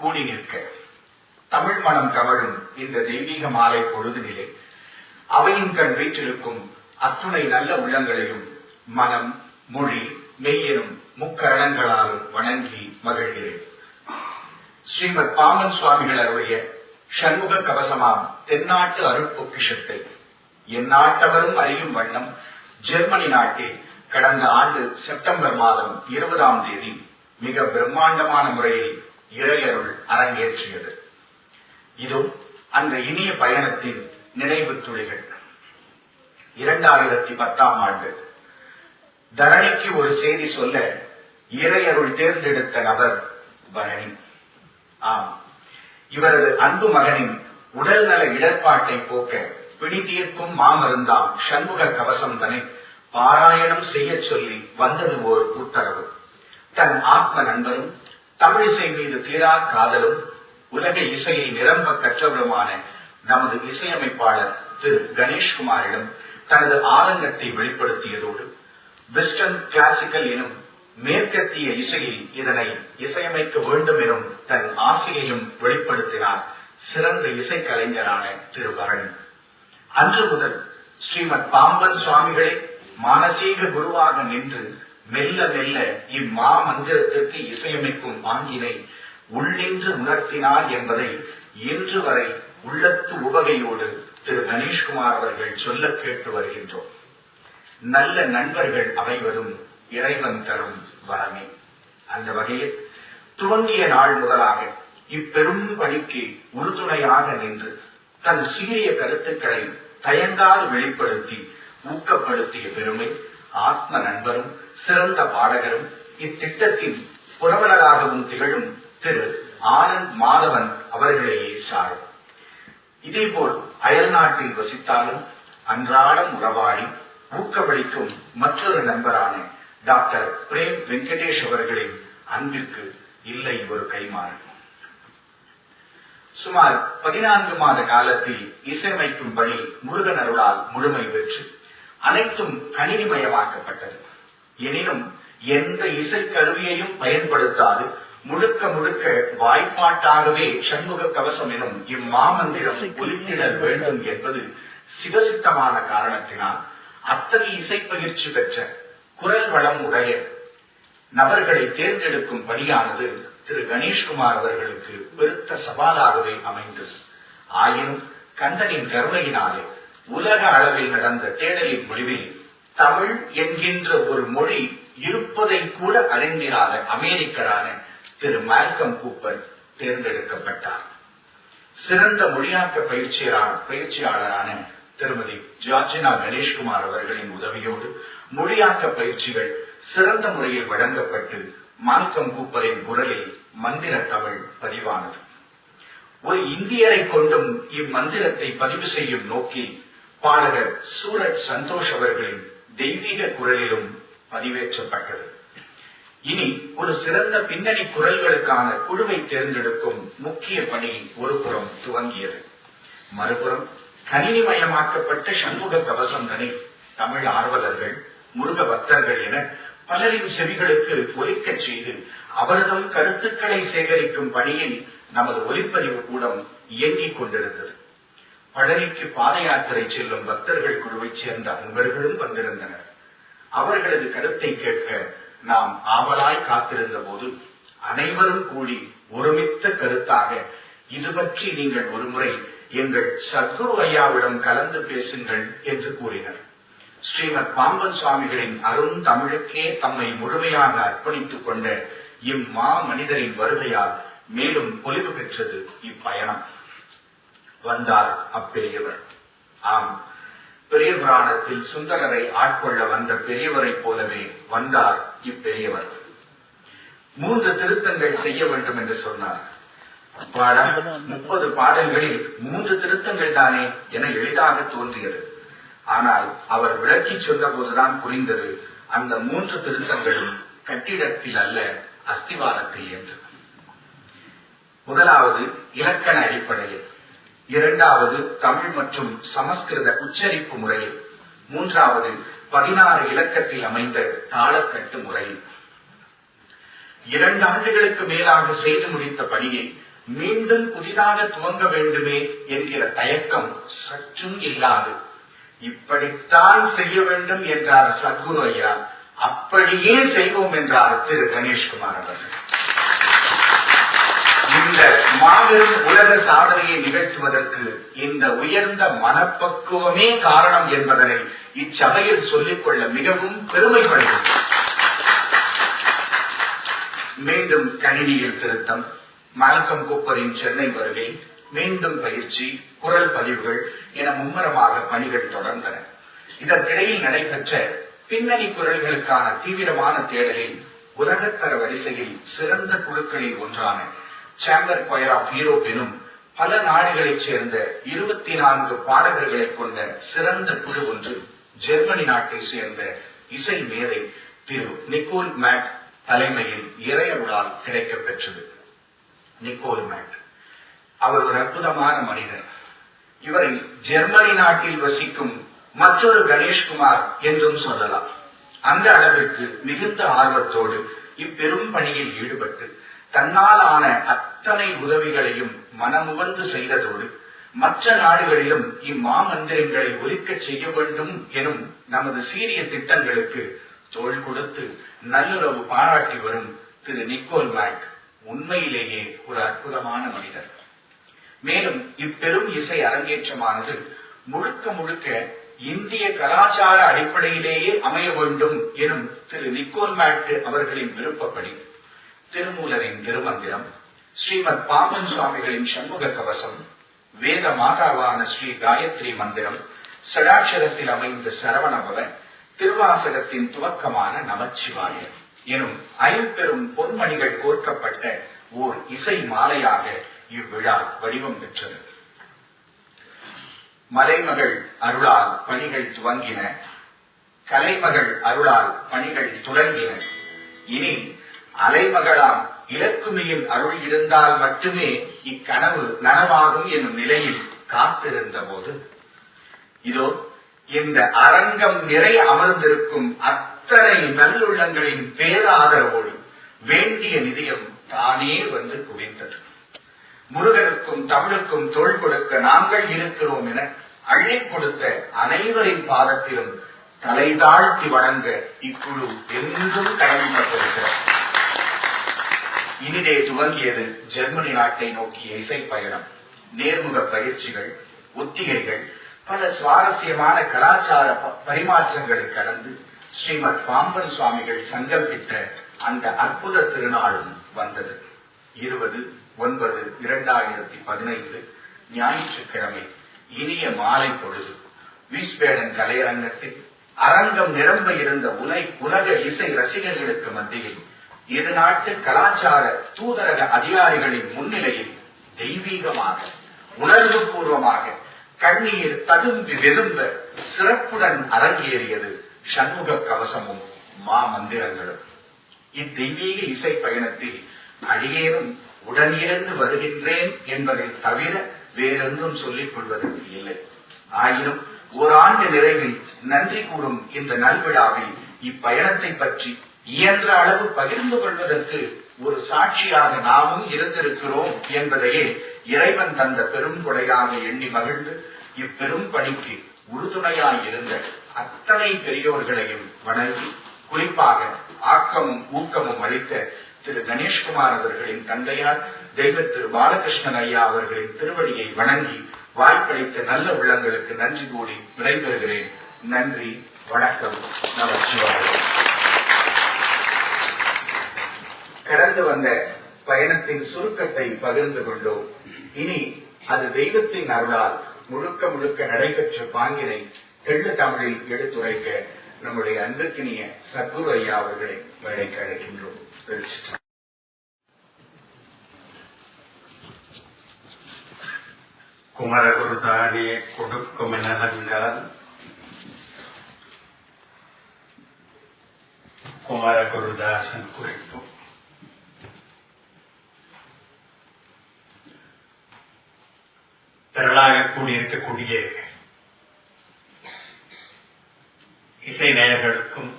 கூடி நிற்க. தமிழ் மனம் கமழும் இந்த தெய்வீக மாலை பொழுதுநிலை அவையின் கண் வீற்றிருக்கும் அத்துணை நல்ல உள்ளங்களையும் மனம் மொழி மெய்யெனும் முக்கரணங்களாலும் வணங்கி மகிழ்கிறேன். ஸ்ரீமத் பாமன் சுவாமிகள் அருடைய சண்முக கவசமாம் தென்னாட்டு அருட்பொக்கிஷத்தை எந்நாட்டவரும் அறியும் வண்ணம் ஜெர்மனி நாட்டில் கடந்த ஆண்டு செப்டம்பர் மாதம் இருபதாம் தேதி மிக பிரம்மாண்டமான முறையில் இறையருள் அரங்கேற்றியது. இதுவும் அந்த இனிய பயணத்தின் நினைவு துளிகள். இரண்டாயிரத்தி பத்தாம் ஆண்டு. தரணிக்கு ஒரு செய்தி சொல்ல இறையருள் தேர்ந்தெடுத்த நபர் பரணி. ஆம். இவரது அன்பு மகனின் உடல்நல இடர்பாட்டை போக்க பிடி தீர்க்கும் மாமருந்தாம் சண்முக கவசம் தனை பாராயணம் செய்யச் சொல்லி வந்தது ஓர் உத்தரவு. தன் ஆத்ம நண்பரும் தமிழிசை மீது தீரா காதலும் உலக இசையை நிரம்ப கற்றவருமான நமது இசையமைப்பாளர் திரு கணேஷ்குமாரிடம் தனது ஆதங்கத்தை வெளிப்படுத்தியதோடு வெஸ்டர்ன் கிளாசிக்கல் எனும் மேற்கத்திய இசையில் இதனை இசையமைக்க வேண்டும் எனும் தன் ஆசையையும் வெளிப்படுத்தினார் சிறந்த இசைக்கலைஞரான திரு பரணி அன்று முதல் ஸ்ரீமத் பாம்பன் சுவாமிகளே மானசீக குருவாக நின்று மெல்ல மெல்ல இம்மா மந்திரத்திற்கு இசையமைக்கும் பாங்கினை உள்ளின்று உணர்த்தினார் என்பதை இன்று வரை உள்ளத்து உபகையோடு திரு கணேஷ்குமார் அவர்கள் சொல்ல கேட்டு வருகின்றோம். நல்ல நண்பர்கள் அனைவரும் இறைவன் தரும் வரமே. அந்த வகையில் துவங்கிய நாள் முதலாக இப்பெரும் பணிக்கு உறுதுணையாக நின்று தன் சீரிய கருத்துக்களை தயங்காது வெளிப்படுத்தி ஊக்கப்படுத்திய பெருமை ஆத்ம நண்பரும் சிறந்த பாடகரும் இத்திட்டத்தின் புரவலராகவும் திகழும் திரு ஆனந்த் மாதவன் அவர்களையே சாரும். இதேபோல் அயல்நாட்டில் வசித்தாலும் அன்றாடம் உறவாடி ஊக்கமளிக்கும் மற்றொரு நண்பரான டாக்டர் பிரேம் வெங்கடேஷ் அவர்களின் அன்பிற்கு இல்லை ஒரு கைமாறு. சுமார் பதினான்கு மாத காலத்தில் இசையமைக்கும் பணி முருகன் அருளால் முழுமை பெற்று அனைத்தும் கணினிமயமாக்கப்பட்டது. எனினும் எந்த இசைக்கருவியையும் பயன்படுத்தாது. முழுக்க முழுக்க வாய்ப்பாட்டாகவே சண்முக கவசம் எனும் இம்மாமந்திரம் ஒலித்திடல் வேண்டும் என்பது சிவசித்தமான காரணத்தினால் அத்தகைய இசைப்பயிற்சி பெற்ற குரல் வளம் உடைய நபர்களை தேர்ந்தெடுக்கும் பணியானது திரு கணேஷ்குமார் அவர்களுக்கு பெருத்த சவாலாகவே அமைந்தது. ஆயினும் கந்தனின் கருணையினாலே உலக அளவில் நடந்த தேடலின் முடிவில் தமிழ் என்கின்ற ஒரு மொழி இருப்பதை கூட அறிந்திராத அமெரிக்கரான திரு மால்கம் கூப்பர் தேர்ந்தெடுக்கப்பட்டார். சிறந்த மொழியாக்க பயிற்சியாளர் பயிற்சியாளரான திருமதி ஜார்ஜினா கணேஷ்குமார் அவர்களின் உதவியோடு மொழியாக்க பயிற்சிகள் சிறந்த முறையில் வழங்கப்பட்டு மால்கம் கூப்பரின் குரலில் மந்திர தமிழ் பதிவானது. ஒரு இந்தியரை கொண்டும் இம்மந்திரத்தை பதிவு செய்யும் நோக்கில் பாடகர் சூரஜ் சந்தோஷ் அவர்களின் தெய்வீக குரலிலும் பதிவேற்றப்பட்டது. இனி ஒரு சிறந்த பின்னணி குரல்களுக்கான குழுவை தேர்ந்தெடுக்கும் முக்கிய பணி ஒருபுறம் துவங்கியது. மறுபுறம் கணினிமயமாக்கப்பட்ட சண்முக கவசந்தனை தமிழ் ஆர்வலர்கள் முருக பக்தர்கள் என பலரின் செவிகளுக்கு ஒலிக்கச் செய்து அவர்தம் கருத்துக்களை சேகரிக்கும் பணியில் நமது ஒலிப்பதிவு கூடம் இயங்கிக் கொண்டிருந்தது. பழனிக்கு பாத யாத்திரை செல்லும் பக்தர்கள் குழுவைச் சேர்ந்த அன்பர்களும் வந்திருந்தனர். அவர்களது கருத்தை கேட்க நாம் ஆவலாய் காத்திருந்த போது அனைவரும் கூடி ஒருமித்த கருத்தாக இது பற்றி நீங்கள் ஒருமுறை எங்கள் சத்குரு ஐயாவிடம் கலந்து பேசுங்கள் என்று கூறினர். ஸ்ரீமத் பாம்பன் சுவாமிகளின் அருண் தமிழுக்கே தம்மை முழுமையாக அர்ப்பணித்துக் கொண்ட இம்மா மனிதரின் வருகையால் மேலும் பொலிவு பெற்றது இப்பயணம். வந்தார் அப்பெரியவர். ஆம் பெரிய புராணத்தில் சுந்தரரை ஆட்கொள்ள வந்த பெரியவரைப் போலவே வந்தார் இப்பெரியவர். மூன்று திருத்தங்கள் செய்ய வேண்டும் என்று சொன்னார். பாடம் முப்பது பாடல்களில் மூன்று திருத்தங்கள் தானே என எளிதாக தோன்றியது. ஆனால் அவர் விளக்கி சொன்னபோதுதான் புரிந்தது அந்த மூன்று திருத்தங்களும் கட்டிடத்தில் அல்ல அஸ்திவாரத்தில் என்று. முதலாவது இலக்கண அடிப்படையில். இரண்டாவது தமிழ் மற்றும் சமஸ்கிருத உச்சரிப்பு முறையில் மூன்றாவது பதினாறு இலக்கத்தில் அமைந்த தாளக்கட்டு முறை. இரண்டு ஆண்டுகளுக்கு மேலாக செய்து முடித்த பணியை மீண்டும் புதிதாக துவங்க வேண்டுமே என்கிற தயக்கம் சற்றும் இல்லாது. இப்படித்தான் செய்ய வேண்டும் என்றார் சத்குரு ஐயா. அப்படியே செய்வோம் என்றார் திரு கணேஷ்குமார் அவர்கள். இந்த மாபெரும் உலக சாதனையை நிகழ்த்துவதற்கு இந்த உயர்ந்த மனப்பக்குவமே காரணம் என்பதனை இச்சபையில் சொல்லிக்கொள்ள மிகவும் பெருமைப்படுகிறது மீண்டும் கணினியில் திருத்தம். மால்கம் கூப்பரின் சென்னை வருகை. மீண்டும் பயிற்சி குரல் பதிவுகள் என மும்முரமாக பணிகள் தொடர்ந்தன. இதற்கிடையில் நடைபெற்ற பின்னணி குரல்களுக்கான தீவிரமான தேடலில் உலகத்தர வரிசையில் சிறந்த குழுக்களில் ஒன்றான சேம்பர் கொயர் ஆஃப் யூரோப் எனும் பல நாடுகளைச் சேர்ந்த இருபத்தி நான்கு பாடகர்களை கொண்ட சிறந்த குழு ஒன்று ஜெர்மனி நாட்டைச் சேர்ந்த இசை மேதை திரு நிக்கோல் மேக் தலைமையில் இறையருளால் கிடைக்கப் பெற்றது. Nicole make. அவர் ஒரு அற்புதமான மனிதர். இவரை ஜெர்மனி நாட்டில் வசிக்கும் மற்றொரு கணேஷ்குமார் என்றும் சொல்லலாம். அந்த அளவிற்கு மிகுந்த ஆர்வத்தோடு இப்பெரும் பணியில் ஈடுபட்டு தன்னால் ஆன அத்தனை உதவிகளையும் மனமுவந்து செய்ததோடு மற்ற நாடுகளிலும் இம்மாமந்திரங்களை ஒலிக்க செய்ய வேண்டும் எனும் நமது சீரிய திட்டங்களுக்கு தோல் கொடுத்து நல்லுறவு பாராட்டி வரும் திரு நிக்கோல் மேக் உண்மையிலேயே ஒரு அற்புதமான மனிதர். மேலும் இப்பெரும் இசை அரங்கேற்றமானது முழுக்க முழுக்க இந்திய கலாச்சார அடிப்படையிலேயே அமைய வேண்டும் எனும் திரு நிக்கோல் மேட் அவர்களின் விருப்பப்படி திருமூலரின் திருமந்திரம் ஸ்ரீமத் பாமன் சுவாமிகளின் சண்முக கவசம் வேத மாதாவான ஸ்ரீ காயத்ரி மந்திரம் சடாட்சரத்தில் அமைந்த சரவணபவன் திருவாசகத்தின் துவக்கமான நமச்சிவாய எனும் ஐம்பெரும் பொன்மணிகள் கோர்க்கப்பட்ட ஓர் இசை மாலையாக இவ்விழா வடிவம் பெற்றது. மலைமகள் அருளால் பணிகள் துவங்கின கலைமகள் அருளால் பணிகள் துறங்கின இனி அலைமகளாம் இலக்குமியின் அருள் இருந்தால் மட்டுமே இக்கனவு நனவாகும் என்னும் நிலையில் காத்திருந்த போது இதோ இந்த அரங்கம் நிறை அமர்ந்திருக்கும் அத்தனை நல்லுள்ளங்களின் பேராதரவோடு வேண்டிய நிதியம் தானே வந்து குவிந்தது. முருகனுக்கும் தமிழுக்கும் தோள் கொடுக்க நாங்கள் இருக்கிறோம் என அள்ளி கொடுத்த அனைவரின் பாதத்திலும் தலை தாழ்த்தி வழங்க இக்குழு என்றும் கடமைப்பட்டிருக்கிறது. இனிதே துவங்கியது ஜெர்மனி நாட்டை நோக்கிய இசை பயணம். நேர்முக பயிற்சிகள் ஒத்திகைகள் பல சுவாரஸ்யமான கலாச்சார ப- பரிமாற்றங்களை கடந்து ஸ்ரீமத் பாம்பன் சுவாமிகள் சங்கல்பித்த அந்த அற்புத திருநாளும் வந்தது. இருபது ஒன்பது இரண்டாயிரத்தி பதினைந்து ஞாயிற்றுக்கிழமை இனிய மாலை பொழுது. விஸ்பேடன் கலையரங்கத்தில் அரங்கம் நிரம்ப இருந்த உலை உலக இசை ரசிகர்களுக்கு மத்தியில் இரு நாட்டு கலாச்சார தூதரக அதிகாரிகளின் முன்னிலையில் தெய்வீகமாக உணர்வு பூர்வமாக கண்ணீர் ததும்பி வெதும்ப சிறப்புடன் அரங்கேறியது சண்முக கவசமும் மா மந்திரங்களும் இத்தெய்வீக இசை பயணத்தில் அடியேனும் உடனிருந்து வருகின்றேன் என்பதை தவிர வேறொன்றும் சொல்லிக் கொள்வதற்கு இல்லை. ஆயினும் ஓராண்டு நிறைவில் நன்றி கூறும் இந்த நல்விழாவில் இப்பயணத்தை பற்றி இயன்ற அளவு பகிர்ந்து கொள்வதற்கு ஒரு சாட்சியாக நாமும் இருந்திருக்கிறோம் என்பதையே இறைவன் தந்த பெரும் கொடையாக எண்ணி மகிழ்ந்து இப்பெரும் பணிக்கு உறுதுணையாய் இருந்த அத்தனை பெரியோர்களையும் வணங்கி குறிப்பாக ஆக்கமும் ஊக்கமும் அளித்த திரு கணேஷ்குமார் அவர்களின் தந்தையார் தெய்வ திரு பாலகிருஷ்ணன் ஐயா அவர்களின் திருவடியை வணங்கி வாய்ப்பளித்த நல்ல உள்ளங்களுக்கு நன்றி கூடி விடைபெறுகிறேன். நன்றி வணக்கம். நமச்சிவாயம். கடந்து வந்த பயணத்தின் சுருக்கத்தை பகிர்ந்து கொண்டோம் இனி அது தெய்வத்தின் அருளால் முழுக்க முழுக்க நடைபெற்ற பாங்கினை தெள்ளு தமிழில் எடுத்துரைக்க நம்முடைய அன்பிற்கினிய சத்குரு ஐயா அவர்களை வேலைக்கு அழைக்கின்றோம். திருச்சிற்றம்பலம். குமரகுருதானே கொடுக்கும் எனலங்கால் குமரகுருதாசன் குறிப்பு திரளாக கூடியிருக்கக்கூடிய இசை நேயர்களுக்கும்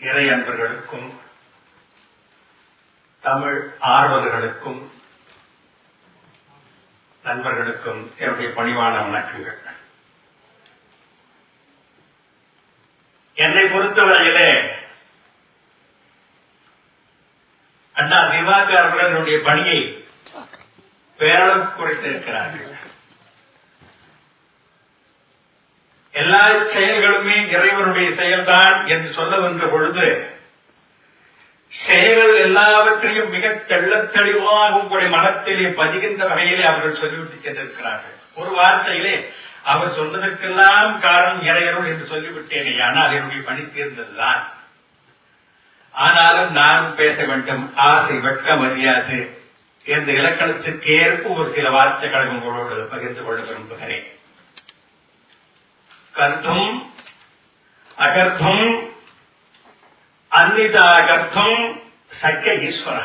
இறை அன்பர்களுக்கும் தமிழ் ஆர்வலர்களுக்கும் நண்பர்களுக்கும் என்னுடைய பணிவான வணக்கங்கள். என்னை பொறுத்தவரையிலே அண்ணா திவாகர் அவர்களுடைய பணியை பேரளவு குறைத்திருக்கிறார்கள் எல்லா செயல்களுமே இறைவனுடைய செயல்தான் என்று சொல்ல வந்த பொழுது செயல்கள் எல்லாவற்றையும் மிக தெள்ளத் தெளிவாக உங்களுடைய மனத்திலே பதிகின்ற வகையிலே அவர்கள் சொல்லிவிட்டு சென்றிருக்கிறார்கள். ஒரு வார்த்தையிலே அவர் சொன்னதற்கெல்லாம் காரணம் இறையருள் என்று சொல்லிவிட்டேனே ஆனால் என்னுடைய பணி தீர்ந்ததுதான். ஆனாலும் நான் பேச வேண்டும். ஆசை வெட்க மரியாது. என்ற இலக்கணத்திற்கு ஏற்ப ஒரு சில வார்த்தைகளை உங்களோடு பகிர்ந்து கொள்ள விரும்புகிறேன். கர்த்தும் அகர்த்தும் அந்நிதாகர்த்தம் சக்கிய ஈஸ்வர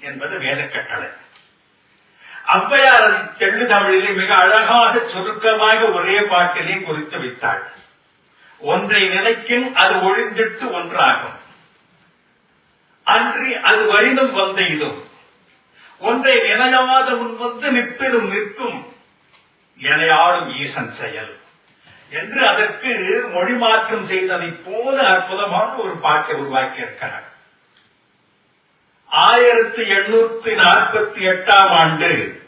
என்பது வேத கட்டளை ஔவையார் தெள்ளு தமிழிலே மிக அழகாக சுருக்கமாக ஒரே பாட்டிலே குறித்து வைத்தாள் ஒன்றை நினைக்கும் அது ஒழிந்திட்டு ஒன்றாகும். அன்றி அது வரினும் வந்த இதும் ஒன்றை நினையாத முன் வந்து நிற்பினும் நிற்கும் எனையாடும் ஈசன் செயல். என்று அதற்கு மொழி மாற்றம் செய்ததை போல அற்புதமான ஒரு பாட்டை உருவாக்கி இருக்கிறார் ஆயிரத்தி எண்ணூத்தி நாற்பத்தி எட்டாம் ஆண்டு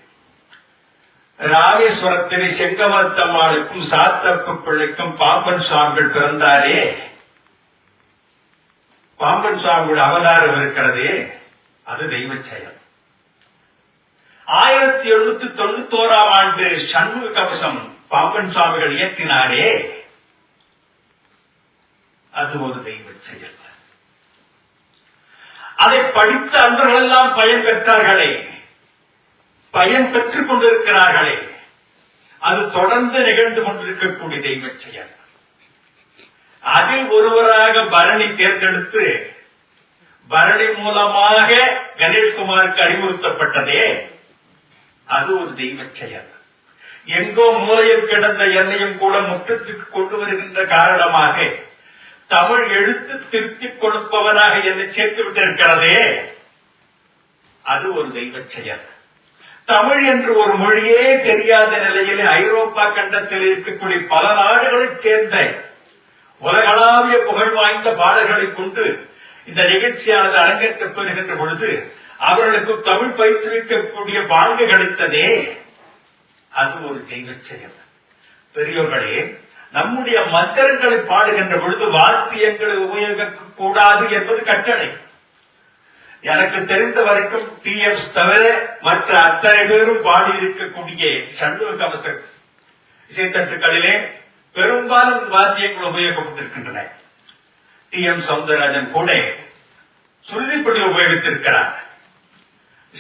ராமேஸ்வரத்திலே செங்கமத்தம்மாளுக்கும் சாத்தப்பு பிள்ளைக்கும் பாம்பன் சுவாமிகள் பிறந்தாரே. பாம்பன் சுவாமியோட அவதாரம் இருக்கிறதே அது தெய்வ செயல். ஆயிரத்தி எழுநூத்தி தொண்ணூத்தோராம் ஆண்டு சண்முக கவசம் பாம்பன் சுவாமிகள் இயற்றினாரே. அது ஒரு தெய்வ செயல். அதை படித்த அன்பர்கள் எல்லாம் பயன் பெற்றார்களே. பயன் பெற்றுக் கொண்டிருக்கிறார்களே. அது தொடர்ந்து நிகழ்ந்து கொண்டிருக்கக்கூடிய தெய்வ செயல். அதில் ஒருவராக பரணி தேர்ந்தெடுத்து பரணி மூலமாக கணேஷ்குமாருக்கு அறிவுறுத்தப்பட்டதே. அது ஒரு தெய்வ செயல். எங்கோ மூலையில் கிடந்த என்னையும் கூட முற்றத்துக்கு கொண்டு வருகின்ற காரணமாக தமிழ் எழுத்து திருத்திக் கொடுப்பவனாக என்னை சேர்த்து விட்டிருக்கிறதே. அது ஒரு தெய்வ செயல். தமிழ் என்று ஒரு மொழியே தெரியாத நிலையில் ஐரோப்பா கண்டத்தில் இருக்கக்கூடிய பல நாடுகளைச் சேர்ந்த உலகளாவிய புகழ் வாய்ந்த பாடல்களை கொண்டு இந்த நிகழ்ச்சியானது அரங்கேற்றப்படுகின்ற பொழுது அவர்களுக்கு தமிழ் பயிற்றுவிக்கக்கூடிய பாங்கு கிடைத்ததே அது ஒரு தெய்வச்சரியம் செயல். பெரியோர்களே நம்முடைய மந்திரங்களை பாடுகின்ற பொழுது வாத்தியங்களை உபயோகிக்க கூடாது என்பது கட்டளை. எனக்கு தெரிந்த வரைக்கும் டி எஸ் தவிர மற்ற அத்தனை பேரும் பாடியிருக்கக்கூடிய சண்முக கவச இசைத்தட்டுகளிலே பெரும்பாலும் வாத்தியங்கள் உபயோகப்பட்டிருக்கின்றன டி எம் சவுந்தரராஜன் கூட சொல்லிப்படி உபயோகித்திருக்கிறார்.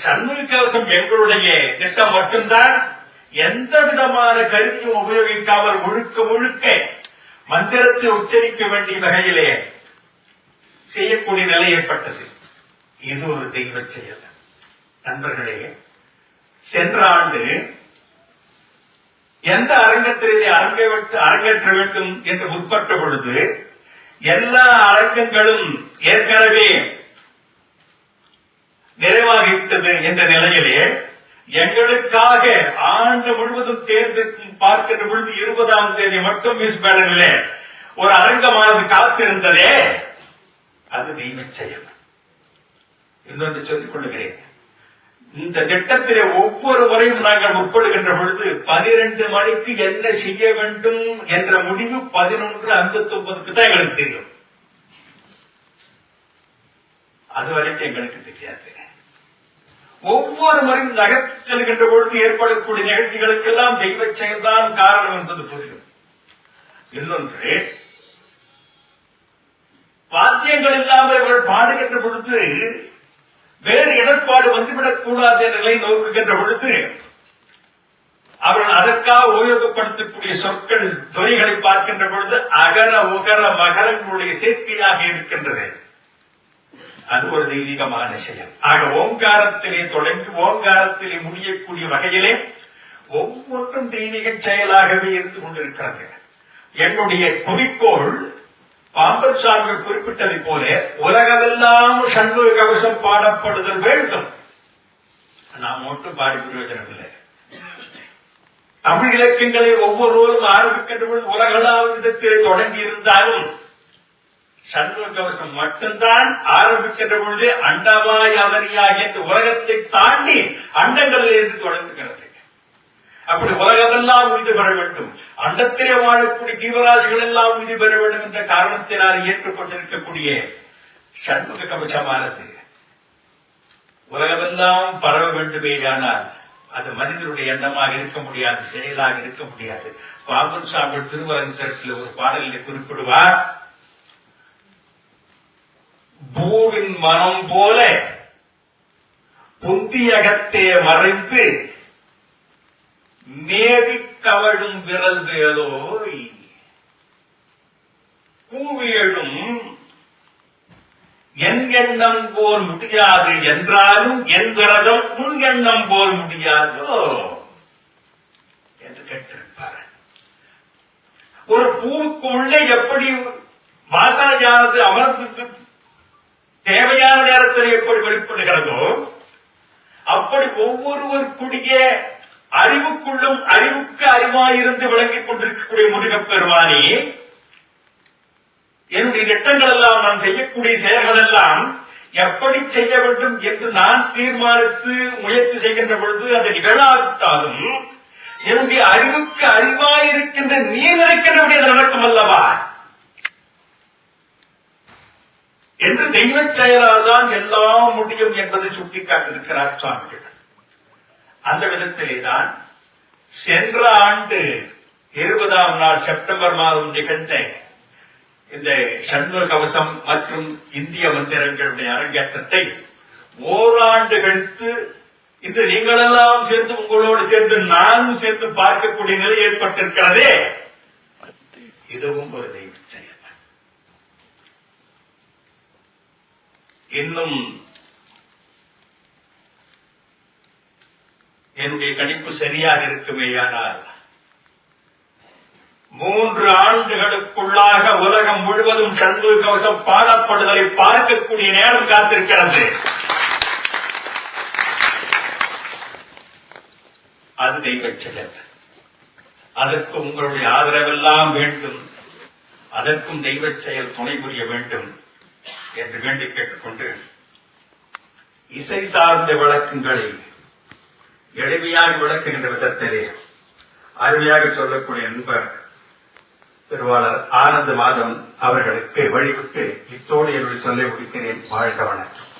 சண்முக எங்களுடைய திட்டம் மட்டும்தான் எந்த விதமான கருவியும் உபயோகிக்காமல் முழுக்க முழுக்க மந்திரத்தை உச்சரிக்க வேண்டிய வகையிலே செய்யக்கூடிய நிலை ஏற்பட்டது. இது ஒரு தெய்வ செயல். நண்பர்களே சென்ற ஆண்டு எந்த அரங்கத்திலே அரங்கேற்ற அரங்கேற்ற வேண்டும் என்று முற்பட்ட பொழுது எல்லா அரங்கங்களும் ஏற்கனவே நிறைவாகிவிட்டது என்ற நிலையிலே எங்களுக்காக ஆண்டு முழுவதும் தேர்ந்து பார்க்கின்ற பொழுது இருபதாம் தேதி மட்டும் மிஸ் பேனரிலே ஒரு அரங்கமானது காத்திருந்ததே அது தெய்வ இன்னொன்று சொல்லிக் கொள்ளுகிறேன். இந்த திட்டத்திலே ஒவ்வொரு முறையும் நாங்கள் உட்படுகின்ற பொழுது பனிரெண்டு மணிக்கு என்ன செய்ய வேண்டும் என்ற முடிவு பதினொன்று ஐம்பத்தி ஒன்பதுக்கு தான் எங்களுக்கு தெரியும். அது வரைக்கும் எங்களுக்கு தெரியாது. ஒவ்வொரு முறையும் நகர்த்து செல்கின்ற பொழுது ஏற்படக்கூடிய நிகழ்ச்சிகளுக்கெல்லாம் தெய்வ செயல்தான் காரணம் என்பது புரியும். இன்னொன்று வாத்தியங்கள் இல்லாமல் இவர்கள் பாடுகின்ற பொழுது வேறு இடர்பாடு வந்துவிடக் கூடாது என்ற நிலை நோக்குகின்ற பொழுது அவர்கள் அதற்காக உபயோகப்படுத்தக்கூடிய சொற்கள் துறைகளை பார்க்கின்ற பொழுது அகர உகர மகரங்களுடைய சேர்க்கையாக இருக்கின்றது அது ஒரு தெய்வீகமான செயல் ஆக ஓங்காரத்திலே தொடங்கி ஓங்காரத்திலே முடியக்கூடிய வகையிலே ஒவ்வொன்றும் தெய்வீக செயலாகவே இருந்து கொண்டிருக்கிறது. என்னுடைய குறிக்கோள் பாம்பர் சாமிகள் குறிப்பிட்டதை போல உலகமெல்லாம் சண்முக கவசம் பாடப்படுதல் வேண்டும். நாம் மட்டும் பாடி பிரயோஜனம் இல்லை. தமிழ் இலக்கியங்களை ஒவ்வொருவரும் ஆரம்பிக்கின்ற பொழுது உலகளாவிய தொடங்கி இருந்தாலும் சண்முக கவசம் மட்டும்தான் ஆரம்பிக்கின்ற பொழுது அண்டமாய் அவரியாக உலகத்தை தாண்டி அண்டங்களில் இருந்து தொடங்குகிறது. அப்படி உலகமெல்லாம் உறுதி பெற வேண்டும். அண்டத்திலே வாழக்கூடிய ஜீவராசிகள் எல்லாம் உறுதி பெற வேண்டும் என்ற காரணத்தினால் ஏற்றுக்கொண்டிருக்கக்கூடிய சண்முக கவசமானது உலகமெல்லாம் பரவ வேண்டுமேயானால் அது மனிதனுடைய எண்ணமாக இருக்க முடியாது செயலாக இருக்க முடியாது. பாபன் சாமி திருவரங்கத்தில் ஒரு பாடலில் குறிப்பிடுவார் பூவின் மனம் போல புந்தியகத்தே மறைந்து நேதி கவழும் விரல் வேலோய். பூவியலும் என் எண்ணம் போல் முடியாது என்றாலும் என் விரதம் உன் எண்ணம் போல் முடியாதோ என்று கேட்டிருப்பார். ஒரு பூவுக்கு உள்ளே எப்படி வாசனையானது அமர்ந்து தேவையான நேரத்தில் எப்படி வெளிப்படுகிறதோ அப்படி ஒவ்வொருவருக்குடைய அறிவுக்குள்ளும் அறிவுக்கு அறிவாயிருந்து விளங்கிக் கொண்டிருக்கக்கூடிய முருகப் பெருமானே என்னுடைய திட்டங்கள் எல்லாம் நான் செய்யக்கூடிய செயல்கள் எல்லாம் எப்படி செய்ய வேண்டும் என்று நான் தீர்மானித்து முயற்சி செய்கின்ற பொழுது அதை நிகழாவிட்டாலும் என்னுடைய அறிவுக்கு அறிவாயிருக்கின்ற நீ நினைக்கின்றபடி அது நடக்கும் அல்லவா என்று தெய்வ செயலால் தான் எல்லாம் முடியும் என்பதை சுட்டிக்காட்டிருக்கிறார் சுவாமிகள் அந்த விதத்திலேதான் சென்ற ஆண்டு இருபதாம் நாள் செப்டம்பர் மாதம் நிகழ்ந்த இந்த சண்முக கவசம் மற்றும் இந்திய மந்திரங்களுடைய அரங்கேற்றத்தை ஓராண்டு கழித்து இன்று நீங்களெல்லாம் சேர்ந்து உங்களோடு சேர்ந்து நானும் சேர்ந்து பார்க்கக்கூடிய நிலை ஏற்பட்டிருக்கிறதே. இதுவும் ஒரு தெய்வ செயல் இன்னும் என்னுடைய கணிப்பு சரியாக இருக்குமேயானால் மூன்று ஆண்டுகளுக்குள்ளாக உலகம் முழுவதும் சண்முக கவசம் பாடப்படுதலை பார்க்கக்கூடிய நேரம் காத்திருக்கிறது. அது தெய்வ செயல் அதற்கு உங்களுடைய ஆதரவெல்லாம் வேண்டும். அதற்கும் தெய்வச் செயல் துணை புரிய வேண்டும். என்று வேண்டி கேட்டுக்கொண்டு இசை சார்ந்த விளக்கங்களை எளிமையாக விளக்குகின்ற விதத்திலே அருமையாக சொல்லக்கூடிய நண்பர் திருவாளர் ஆனந்த மாதம் அவர்களுக்கு வழிவிட்டு இத்தோடு என்னுடைய சொல்லை முடிக்கிறேன். வாழ்க வணக்கம்.